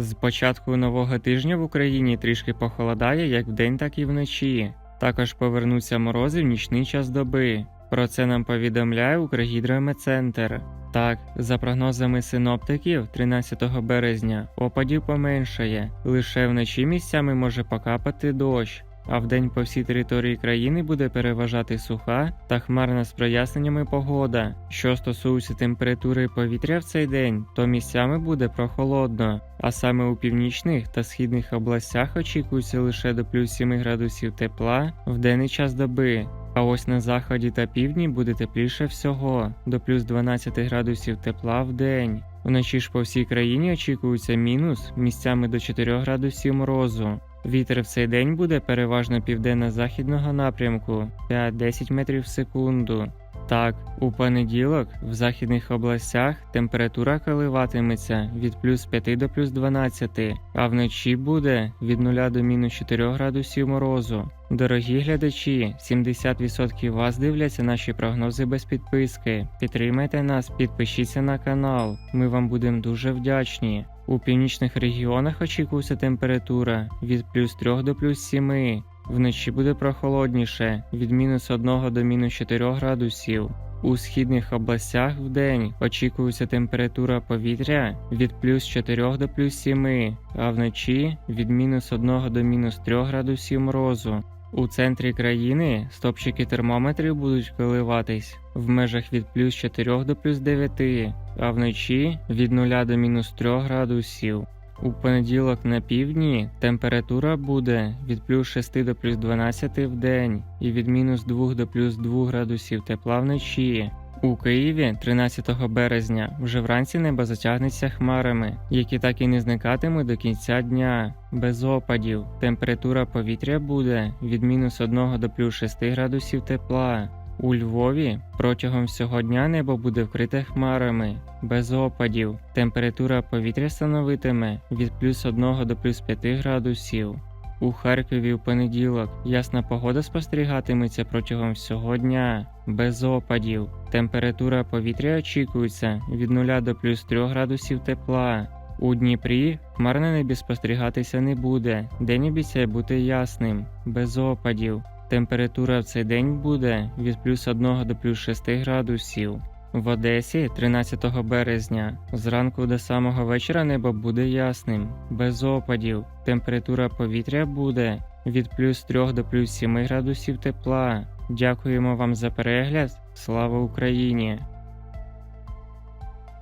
З початку нового тижня в Україні трішки похолодає як вдень, так і вночі. Також повернуться морози в нічний час доби. Про це нам повідомляє Укргідрометцентр. Так, за прогнозами синоптиків, 13 березня опадів поменшає. Лише вночі місцями може покапати дощ. А вдень по всій території країни буде переважати суха та хмарна з проясненнями погода. Що стосується температури повітря в цей день, то місцями буде прохолодно, а саме у північних та східних областях очікується лише до плюс 7 градусів тепла в денний час доби. А ось на заході та півдні буде тепліше всього до плюс 12 градусів тепла в день. Вночі ж по всій країні очікується мінус місцями до 4 градусів морозу. Вітер в цей день буде переважно південно-західного напрямку 5-10 метрів в секунду. Так, у понеділок в західних областях температура коливатиметься від плюс 5 до плюс 12, а вночі буде від 0 до мінус 4 градусів морозу. Дорогі глядачі, 70% вас дивляться наші прогнози без підписки. Підтримайте нас, підпишіться на канал. Ми вам будемо дуже вдячні. У північних регіонах очікується температура від плюс 3 до плюс 7. Вночі буде прохолодніше від мінус 1 до мінус 4 градусів. У східних областях в день очікується температура повітря від плюс 4 до плюс 7, а вночі від мінус 1 до мінус 3 градусів морозу. У центрі країни стопчики термометрів будуть коливатись в межах від плюс 4 до плюс 9, а вночі від 0 до мінус 3 градусів. У понеділок на півдні температура буде від плюс 6 до плюс 12 в день і від мінус 2 до плюс 2 градусів тепла вночі. У Києві 13 березня вже вранці небо затягнеться хмарами, які так і не зникатимуть до кінця дня. Без опадів. Температура повітря буде від мінус 1 до плюс 6 градусів тепла. У Львові протягом всього дня небо буде вкрите хмарами, без опадів. Температура повітря становитиме від плюс 1 до плюс 5 градусів. У Харкові в понеділок ясна погода спостерігатиметься протягом всього дня, без опадів. Температура повітря очікується від 0 до плюс 3 градусів тепла. У Дніпрі хмар на небі спостерігатися не буде. День обіцяє бути ясним, без опадів. Температура в цей день буде від плюс 1 до плюс 6 градусів. В Одесі 13 березня зранку до самого вечора небо буде ясним, без опадів. Температура повітря буде від плюс 3 до плюс 7 градусів тепла. Дякуємо вам за перегляд. Слава Україні!